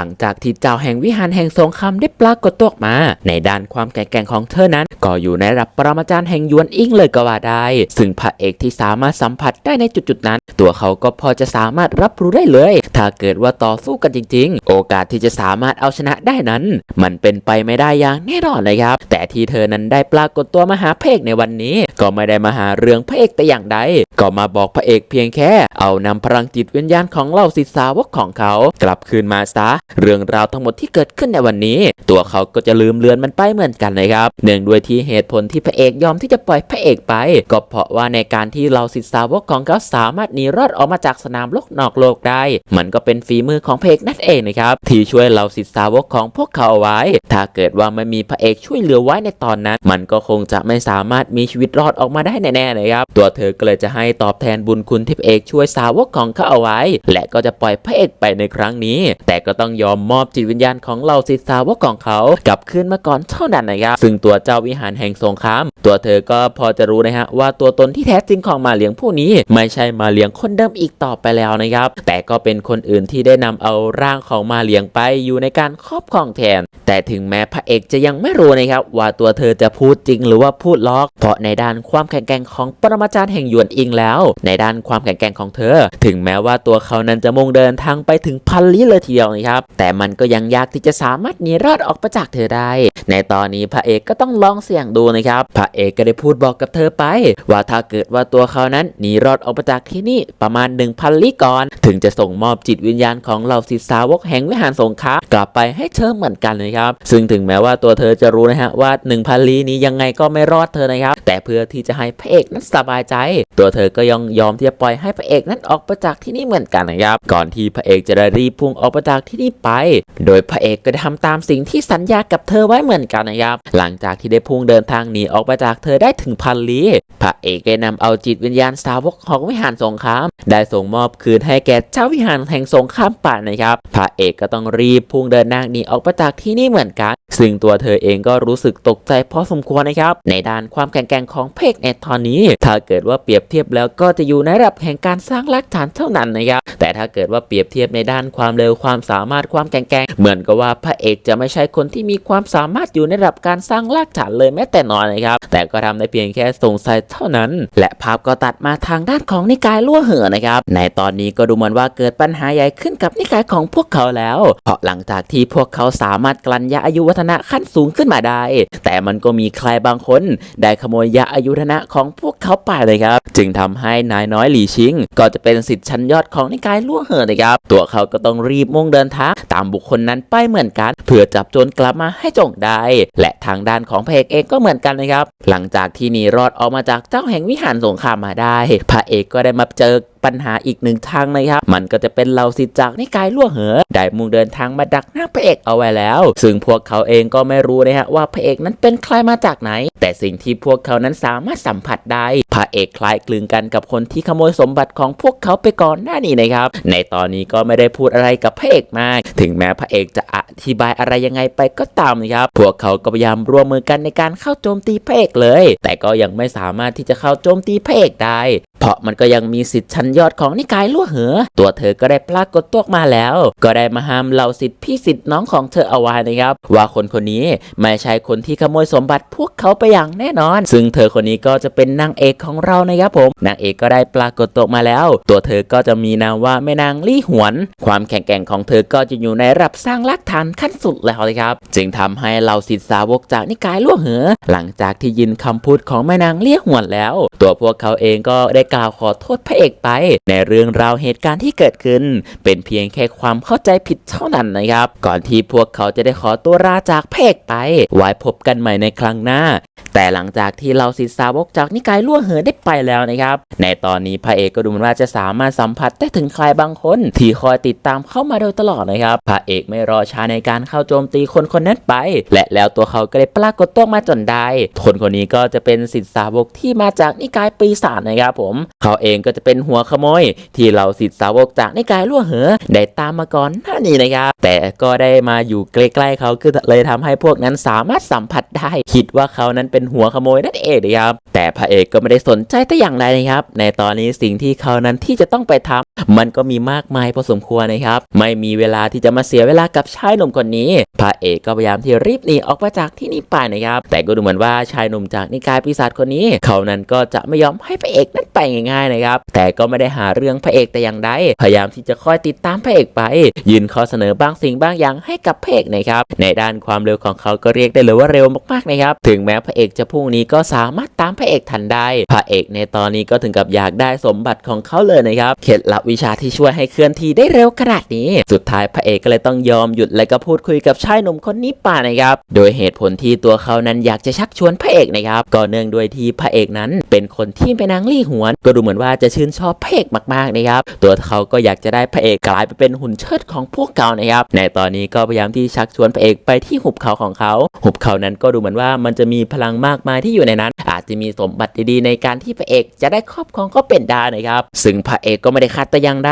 หลังจากที่เจ้าแห่งวิหารแห่งสงครามได้ปรากฏตัวออกมา ในด้านความแข็งแกร่งของเธอนั้น ก็อยู่ในระดับปรมาจารย์แห่งยวนอิงเลยก็ว่าได้ ซึ่งพระเอกที่สามารถสัมผัสได้ในจุดๆนั้น ตัวเขาก็พอจะสามารถรับรู้ได้เลย ถ้าเกิดว่าต่อสู้กันจริง ๆ โอกาสที่จะสามารถเอาชนะได้นั้น มันเป็นไปไม่ได้อย่างแน่นอนเลยครับ แต่ที่เธอนั้นได้ปรากฏตัวมาหาพระเอกในวันนี้ ก็ไม่ได้มาหาเรื่องพระเอกแต่อย่างใดก็มาบอกพระเอกเพียงแค่ เอานำพลังจิตวิญญาณของเหล่าศิษย์สาวกของเขา กลับคืนมาซะเรื่องราวทั้งหมดที่เกิดขึ้นในวันนี้ ตัวเขาก็จะลืมเลือนมันไปเหมือนกันนะครับเนื่องด้วยที่เหตุผลที่พระเอกยอมที่จะปล่อยพระเอกไป ก็เพราะว่าในการที่เหล่าศิษย์สาวกของเขาสามารถหนีรอดออกมาจากสนามโลกนอกโลกได้ มันก็เป็นฝีมือของพระเอกนั่นเองนะครับที่ช่วยเหล่าศิษย์สาวกของพวกเขาเอาไว้ ถ้าเกิดว่าไม่มีพระเอกช่วยเหลือไว้ในตอนนั้น มันก็คงจะไม่สามารถมีชีวิตรอดออกมาได้แน่ๆเลยครับตัวเธอก็เลยจะให้ตอบแทนบุญคุณที่พระเอกช่วยสาวกของเขาเอาไว้ และก็จะปล่อยพระเอกไปในครั้งนี้ แต่ก็ต้องยอมมอบจิตวิญญาณของเหล่าศิษย์สาวกของเขากลับคืนมาก่อนเท่านั้นนะครับซึ่งตัวเจ้าวิหารแห่งสงคราม ตัวเธอก็พอจะรู้นะฮะว่าตัวตนที่แท้จริงของมาเลียงผู้นี้ ไม่ใช่มาเลียงคนเดิมอีกต่อไปแล้วนะครับ แต่ก็เป็นคนอื่นที่ได้นำเอาร่างของมาเลียงไปอยู่ในการครอบครองแทน แต่ถึงแม้พระเอกจะยังไม่รู้นะครับว่าตัวเธอจะพูดจริงหรือว่าพูดล้อก เพราะในด้านความแข็งแกร่งของปรมาจารย์แห่งหยวนอิงแล้ว ในด้านความแข็งแกร่งของเธอ ถึงแม้ว่าตัวเขานั้นจะมุ่งเดินทางไปถึงพันลี้เลยทีเดียวนะครับแต่มันก็ยังยากที่จะสามารถหนีรอดออกไปจากเธอได้ ในตอนนี้พระเอกก็ต้องลองเสี่ยงดูนะครับพระเอกก็ได้พูดบอกกับเธอไป ว่าถ้าเกิดว่าตัวเขานั้นหนีรอดออกไปจากที่นี่ประมาณ 1,000ลี้ก่อน ถึงจะส่งมอบจิตวิญญาณของเหล่าศิษย์สาวกแห่งวิหารสงครามกลับไปให้เธอเหมือนกันนะครับซึ่งถึงแม้ว่าตัวเธอจะรู้นะฮะว่า1,000ลี้นี้ยังไงก็ไม่รอดเธอนะครับ แต่เพื่อที่จะให้พระเอกนั้นสบายใจ ตัวเธอก็ยังยอมที่จะปล่อยให้พระเอกนั้นออกไปจากที่นี่เหมือนกันนะครับ ก่อนที่พระเอกจะได้รีบพุ่งออกไปจากที่นี่ไป โดยพระเอกก็ได้ทำตามสิ่งที่สัญญากับเธอไว้เหมือนกันนะครับ หลังจากที่ได้พุ่งเดินทางหนีออกไปจากเธอได้ถึงพันลี้ พระเอกได้นำเอาจิตวิญญาณสาวกของวิหารสงคราม ได้ส่งมอบคืนให้แก่เจ้าวิหารแห่งสงครามป่านะครับ พระเอกก็ต้องรีบพุ่งเดินทางหนีออกไปจากที่นี่เหมือนกัน ซึ่งตัวเธอเองก็รู้สึกตกใจพอสมควรนะครับ ในด้านความแข็งแกร่งของเพกในตอนนี้ ถ้าเกิดว่าเปรียบเทียบแล้วก็จะอยู่ในระดับแห่งการสร้างรากฐานเท่านั้นนะครับ แต่ถ้าเกิดว่าเปรียบเทียบในด้านความเร็วความสามารถความแข็งแกร่งเหมือนกับว่าพระเอกจะไม่ใช่คนที่มีความสามารถอยู่ในระดับการสร้างรากฐานเลยแม้แต่น้อยนะครับ แต่ก็ทำได้เพียงแค่สงสัยเท่านั้น และภาพก็ตัดมาทางด้านของนิกายลั่วเห่อนะครับ ในตอนนี้ก็ดูเหมือนว่าเกิดปัญหาใหญ่ขึ้นกับนิกายของพวกเขาแล้ว เพราะหลังจากที่พวกเขาสามารถกลั่นยาอายุวัฒนะขั้นสูงขึ้นมาได้ แต่มันก็มีใครบางคน ได้ขโมยยาอายุวัฒนะของพวกเขาไปเลยครับ จึงทำให้นายน้อยหลีชิง ก็จะเป็นสิทธิ์ชั้นยอดของนิกายลั่วเห่อนะครับ ตัวเขาก็ต้องรีบมุ่งเดินทางตามบุคคลนั้นไปเหมือนกัน เพื่อจับโจรกลับมาให้จงได้ และทางด้านของพระเอกเองก็เหมือนกันนะครับ หลังจากที่หนีรอดออกมาจากเจ้าแห่งวิหารสงครามมาได้ พระเอกก็ได้มาเจอ ปัญหาอีกหนึ่งทางนะครับ มันก็จะเป็นเหล่าสิจากนิกายล่วงเหอได้มุ่งเดินทางมาดักหน้าพระเอกเอาไว้แล้ว ซึ่งพวกเขาเองก็ไม่รู้นะฮะว่าพระเอกนั้นเป็นใครมาจากไหน แต่สิ่งที่พวกเขานั้นสามารถสัมผัสได้พระเอกคล้ายคลึงกันกับคนที่ขโมยสมบัติของพวกเขาไปก่อนหน้านี้นะครับ ในตอนนี้ก็ไม่ได้พูดอะไรกับพระเอกมาก ถึงแม้พระเอกจะอธิบายอะไรยังไงไปก็ตามนะครับ พวกเขาก็พยายามร่วมมือกันในการเข้าโจมตีพระเอกเลย แต่ก็ยังไม่สามารถที่จะเข้าโจมตีพระเอกได้ เพราะมันก็ยังมีสิทธิ์ชั้นยอดของนิกายลั่วเหอ ตัวเธอก็ได้ปรากฏตัวมาแล้ว ก็ได้มาห้ามเหล่าสิทธิ์พี่สิทธิ์น้องของเธอเอาไว้นะครับ ว่าคนคนนี้ไม่ใช่คนที่ขโมยสมบัติพวกเขาไปอย่างแน่นอน ซึ่งเธอคนนี้ก็จะเป็นนางเอกของเรานะครับผมนางเอกก็ได้ปรากฏตัวมาแล้ว ตัวเธอก็จะมีนามว่าแม่นางลี่หวน ความแข็งแกร่งของเธอก็จะอยู่ในระดับสร้างรากฐานขั้นสุดแล้วนะครับ จึงทำให้เหล่าสิทธิ์สาวกจากนิกายลั่วเหอ หลังจากที่ยินคำพูดของแม่นางเลี่ยหวนแล้ว ตัวพวกเขาเองก็ได้กล่าวขอโทษพระเอกไป ในเรื่องราวเหตุการณ์ที่เกิดขึ้น เป็นเพียงแค่ความเข้าใจผิดเท่านั้นนะครับ ก่อนที่พวกเขาจะได้ขอตัวลาจากพระเอกไป ไว้พบกันใหม่ในครั้งหน้าแต่หลังจากที่เราศิษย์สาวกจากนิกายล่วงเหอได้ไปแล้วนะครับ ในตอนนี้พระเอกก็ดูเหมือนว่าจะสามารถสัมผัสได้ถึงใครบางคน ที่คอยติดตามเข้ามาโดยตลอดนะครับ พระเอกไม่รอช้าในการเข้าโจมตีคนคนนั้นไป และแล้วตัวเขาก็ได้ปรากฏตัวมาจนได้ คนคนนี้ก็จะเป็นศิษย์สาวกที่มาจากนิกายปีศาจนะครับผม เขาเองก็จะเป็นหัวขโมย ที่เราศิษย์สาวกจากนิกายล่วงเหอได้ตามมาก่อนหน้านี้นะครับแต่ก็ได้มาอยู่ใกล้ๆเขาคือเลยทำให้พวกนั้นสามารถสัมผัสได้ คิดว่าเขานั้นเป็นเป็นหัวขโมยนั่นเองนะครับแต่พระเอกก็ไม่ได้สนใจแต่อย่างใดนะครับ ในตอนนี้สิ่งที่เขานั้นที่จะต้องไปทำมันก็มีมากมายพอสมควรนะครับ ไม่มีเวลาที่จะมาเสียเวลากับชายหนุ่มคนนี้ พระเอกก็พยายามที่รีบหนีออกมาจากที่นี่ไปนะครับ แต่ก็ดูเหมือนว่าชายหนุ่มจากนิกายปีศาจคนนี้ เขานั้นก็จะไม่ยอมให้พระเอกนั้นไปง่าย ๆนะครับ แต่ก็ไม่ได้หาเรื่องพระเอกแต่อย่างใดพยายามที่จะคอยติดตามพระเอกไป ยืนข้อเสนอบางสิ่งบางอย่างให้กับพระเอกนะครับ ในด้านความเร็วของเขาก็เรียกได้เลยว่าเร็วมากๆนะครับ ถึงแม้พระเอกจะพุ่งนี้ก็สามารถตามพระเอกทันได้ พระเอกในตอนนี้ก็ถึงกับอยากได้สมบัติของเขาเลยนะครับ เคล็ดลับวิชาที่ช่วยให้เคลื่อนที่ได้เร็วขนาดนี้ สุดท้ายพระเอกก็เลยต้องยอมหยุดและก็พูดคุยกับชายหนุ่มคนนี้ป่านะครับ โดยเหตุผลที่ตัวเขานั้นอยากจะชักชวนพระเอกนะครับก็เนื่องด้วยที่พระเอกนั้นเป็นคนที่เป็นนางลี่หวน ก็ดูเหมือนว่าจะชื่นชอบพระเอกมากๆนะครับ ตัวเขาก็อยากจะได้พระเอกกลายไปเป็นหุ่นเชิดของพวกเขานะครับ ในตอนนี้ก็พยายามที่ชักชวนพระเอกไปที่หุบเขาของเขา หุบเขานั้นก็ดูเหมือนว่ามันจะมีพลังมากมายที่อยู่ในนั้น อาจจะมีสมบัติดีๆในการที่พระเอกจะได้ครอบครองก็เป็นได้นะครับ ซึ่งพระเอกก็ไม่ได้คัดแต่อย่างใด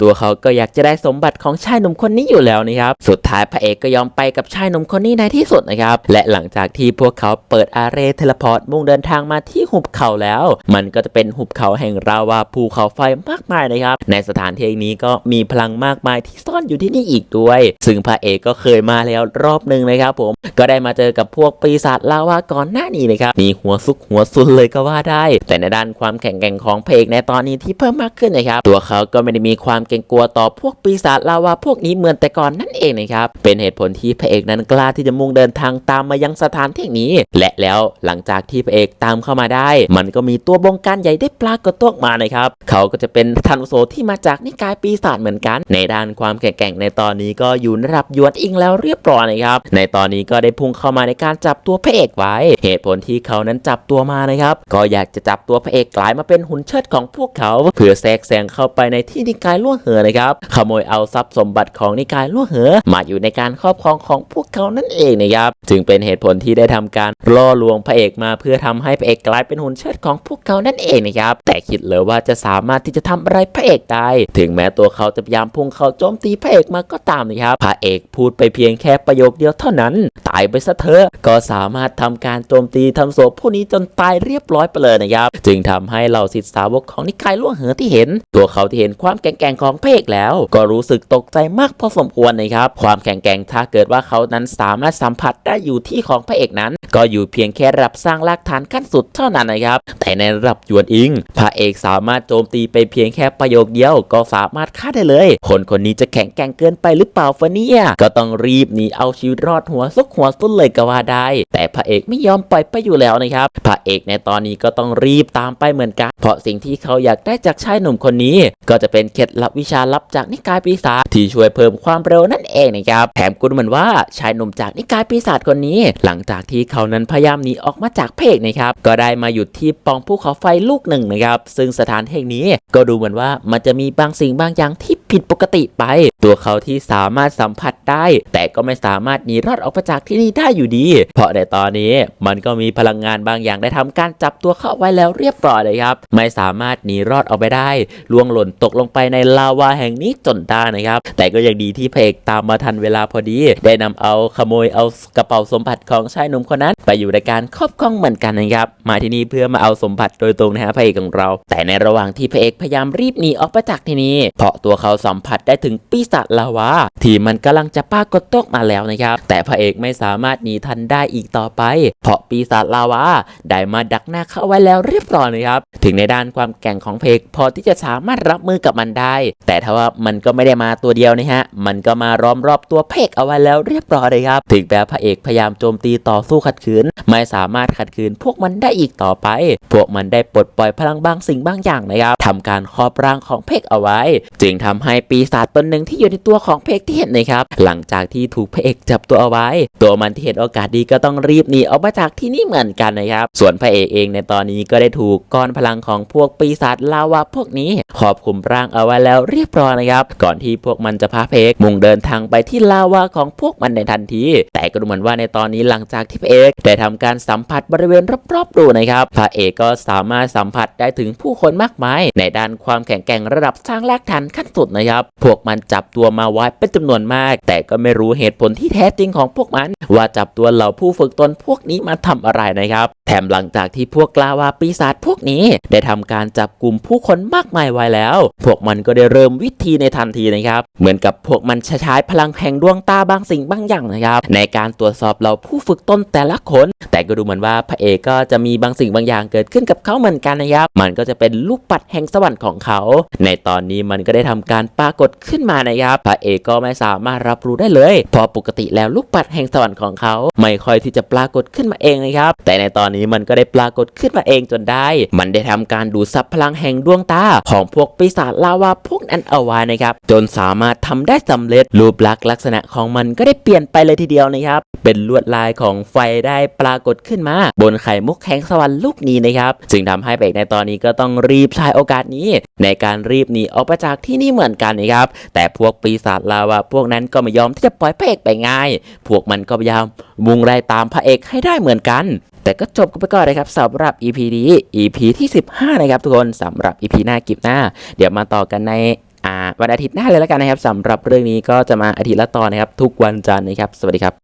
ตัวเขาก็อยากจะได้สมบัติของชายหนุ่มคนนี้อยู่แล้วนะครับ สุดท้ายพระเอกก็ยอมไปกับชายหนุ่มคนนี้ในที่สุดนะครับ และหลังจากที่พวกเขาเปิดอาเรเทเลพอร์ตมุ่งเดินทางมาที่หุบเขาแล้ว มันก็จะเป็นหุบเขาแห่งราวาภูเขาไฟมากมายนะครับ ในสถานที่นี้ก็มีพลังมากมายที่ซ่อนอยู่ที่นี่อีกด้วย ซึ่งพระเอกก็เคยมาแล้วรอบหนึ่งนะครับผม ก็ได้มาเจอกับพวกปีศาจลาวาก่อนหน้านี้นะครับมีหัวซุกหัวซุนเลยก็ว่าได้ แต่ในด้านความแข็งแกร่งของเพระเอกในตอนนี้ที่เพิ่มมากขึ้นนะครับตัวเขาก็ไม่ได้มีความเกรงกลัวต่อพวกปีศาจลาวาพวกนี้เหมือนแต่ก่อนนั่นเองนะครับเป็นเหตุผลที่พระเอกนั้นกล้าที่จะมุ่งเดินทางตามมายังสถานที่นี้ และแล้วหลังจากที่พระเอกตามเข้ามาได้ มันก็มีตัวบงการใหญ่ได้ปรากฏตัวออกมานะครับเขาก็จะเป็นทันโซที่มาจากนิกายปีศาจเหมือนกัน ในด้านความแข็งแกร่งในตอนนี้ก็อยู่ระดับยวนอิงแล้วเรียบร้อยนะครับในตอนนี้ก็ได้พุ่งเข้ามาในการจับตัวพระเอกไว้ เหตุผลที่เขานั้นจับตัวมานะครับ ก็อยากจะจับตัวพระเอกกลายมาเป็นหุ่นเชิดของพวกเขา เพื่อแทรกแซงเข้าไปในที่นิกายล่วงเหอนะครับ ขโมยเอาทรัพย์สมบัติของนิกายล่วงเหอ มาอยู่ในการครอบครองของพวกเขานั่นเองนะครับ จึงเป็นเหตุผลที่ได้ทำการล่อลวงพระเอกมาเพื่อทำให้พระเอกกลายเป็นหุ่นเชิดของพวกเขานั่นเองนะครับ แต่คิดเลยว่าจะสามารถที่จะทำอะไรพระเอกได้ถึงแม้ตัวเขาจะพยายามพุ่งเข้าโจมตีพระเอกมาก็ตามนะครับ พระเอกพูดไปเพียงแค่ประโยคเดียวเท่านั้นตาายไปซะเถอะก็สามารถทำการโจมตีทำศพผู้นี้จนตายเรียบร้อยไปเลยนะครับจึงทำให้เหล่าศิษย์สาวกของนิกายล่วงเหอที่เห็น ตัวเขาที่เห็นความแข็งแกร่งของพระเอกแล้ว ก็รู้สึกตกใจมากพอสมควรนะครับความแข็งแกร่งถ้าเกิดว่าเขานั้นสามารถสัมผัสได้อยู่ที่ของพระเอกนั้น ก็อยู่เพียงแค่ระดับสร้างรากฐานขั้นสุดเท่านั้นนะครับ แต่ในระดับยวนอิงพระเอกสามารถโจมตีไปเพียงแค่ประโยคเดียว ก็สามารถฆ่าได้เลย คนคนนี้จะแข็งแกร่งเกินไปหรือเปล่าฟะเนี่ยก็ต้องรีบหนีเอาชีวิตรอดหัวซุกหัวสุนเลยก็ว่าได้ แต่พระเอกไม่ยอมปล่อยไปอยู่แล้วนะครับ พระเอกในตอนนี้ก็ต้องรีบตามไปเหมือนกัน เพราะสิ่งที่เขาอยากได้จากชายหนุ่มคนนี้ ก็จะเป็นเคล็ดลับวิชาลับจากนิกายปีศาจที่ช่วยเพิ่มความเร็วนั่นเองนะครับ แถมกุนเหมือนว่าชายหนุ่มจากนิกายปีศาจคนนี้ หลังจากที่เขานั้นพยายามหนีออกมาจากเพกนะครับ ก็ได้มาหยุดที่ปองภูเขาไฟลูกหนึ่งนะครับ ซึ่งสถานแห่งนี้ก็ดูเหมือนว่ามันจะมีบางสิ่งบางอย่างที่ผิดปกติไป ตัวเขาที่สามารถสัมผัสได้ แต่ก็ไม่สามารถหนีรอดออกมาจากที่นี่ได้อยู่ดี เพราะในตอนนี้มันก็มีพลังงานบางอย่างได้ทำการจับตัวเข้าไว้แล้วเรียบร้อยเลยครับ ไม่สามารถหนีรอดออกไปได้ล่วงหล่นตกลงไปในลาวาแห่งนี้จนได้นะครับ แต่ก็ยังดีที่พระเอกตามมาทันเวลาพอดี ได้นำเอาขโมยเอากระเป๋าสมบัติของชายหนุ่มคนนั้น ไปอยู่ในการครอบครองเหมือนกันนะครับ มาที่นี่เพื่อมาเอาสมบัติโดยตรงนะฮะพระเอกของเรา แต่ในระหว่างที่พระเอกพยายามรีบหนีออกไปจากที่นี้เพราะตัวเขาสัมผัสได้ถึงปีศาจลาวาที่มันกำลังจะปรากฏตกมาแล้วนะครับ แต่พระเอกไม่สามารถหนีทันได้อีกต่อไป เพราะปีศาจลาวาได้มาดักหน้าเข้าไว้แล้วเรียบร้อยนะครับ ถึงในด้านความแก่งของเพกพอที่จะสามารถรับมือกับมันได้ แต่ถ้าว่ามันก็ไม่ได้มาตัวเดียวนะฮะ มันก็มาล้อมรอบตัวเพกเอาไว้แล้วเรียบร้อยเลยครับ ถึงแม้พระเอกพยายามโจมตีต่อสู้ขัดขืน ไม่สามารถขัดขืนพวกมันได้อีกต่อไป พวกมันได้ปลดปล่อยพลังบางสิ่งบางอย่างนะครับทำการครอบร่างของเพกเอาไว้ จึงทำให้ปีศาจตนหนึ่งที่อยู่ในตัวของเพกที่เห็นนะครับ หลังจากที่ถูกพระเอกจับตัวเอาไว้ตัวมันที่เห็นโอกาสดีก็ต้องรีบหนีออกมาจากที่นี่เหมือนกันนะครับ ส่วนพระเอกเองในตอนนี้ก็ได้ถูกก้อนพลังของพวกปีศาจลาวาพวกนี้ครอบคุมร่างเอาไว้แล้วเรียบร้อยนะครับ ก่อนที่พวกมันจะพาเอกมุ่งเดินทางไปที่ลาวาของพวกมันในทันที แต่ก็ดูเหมือนว่าในตอนนี้หลังจากที่พระเอกได้ทำการสัมผัสบริเวณรอบๆดูนะครับ พระเอกก็สามารถสัมผัสได้ถึงผู้คนมากมาย ในด้านความแข็งแกร่งระดับสร้างรากฐานขั้นสุดนะครับ พวกมันจับตัวมาไว้เป็นจำนวนมาก แต่ก็ไม่รู้เหตุผลที่แท้จริงของพวกมันว่าจับตัวเหล่าผู้ฝึกตนพวกนี้มาทำอะไรนะครับ แถมหลังจากที่พวกกลาวาปีศาจพวกนี้ ได้ทำการจับกลุ่มผู้คนมากมายไว้แล้ว พวกมันก็ได้เริ่มวิธีในทันทีนะครับ เหมือนกับพวกมันใช้พลังแห่งดวงตาบางสิ่งบางอย่างนะครับ ในการตรวจสอบเหล่าผู้ฝึกตนแต่ละคน แต่ก็ดูเหมือนว่าพระเอกก็จะมีบางสิ่งบางอย่างเกิดขึ้นกับเขาเหมือนกันนะครับ มันก็จะเป็นลูกปัดแห่งสวรรค์ของเขา ในตอนนี้มันก็ได้ทำการปรากฏขึ้นมานะครับ พระเอกก็ไม่สามารถรับรู้ได้เลยเพราะปกติแล้วลูกปัดแห่งสวรรค์ของเขาไม่ค่อยที่จะปรากฏขึ้นมาเองนะครับ แต่ในตอนนี้มันก็ได้ปรากฏขึ้นมาเองจนได้ มันได้ทำการดูดซับพลังแห่งดวงตาของพวกปีศาจลาวาพวกนั้นเอาไว้นะครับ จนสามารถทำได้สำเร็จรูปลักษณ์ลักษณะของมันก็ได้เปลี่ยนไปเลยทีเดียวนะครับ เป็นลวดลายของไฟได้ปรากฏขึ้นมา บนไข่มุกแห่งสวรรค์ลูกนี้นะครับจึงทำให้เอกในตอนนี้ก็ต้องรีบใช้โอกาสนี้ ในการรีบหนีออกไปจากที่นี่เหมือนกันนะครับแต่พวกปีศาจลาวาพวกนั้นก็ไม่ยอมที่จะปล่อยเอกไปง่าย พวกมันก็พยายามมุ่งไล่ตามพระเอกให้ได้เหมือนกัน แต่ก็จบกันไปก่อนนะครับสำหรับ EP นี้ EP ที่ 15 นะครับทุกคนสำหรับ EP หน้ากิบหน้า เดี๋ยวมาต่อกันในวันอาทิตย์หน้าเลยแล้วกันนะครับสำหรับเรื่องนี้ก็จะมาอาทิตย์ละตอนนะครับ ทุกวันจันทร์นะครับ สวัสดีครับ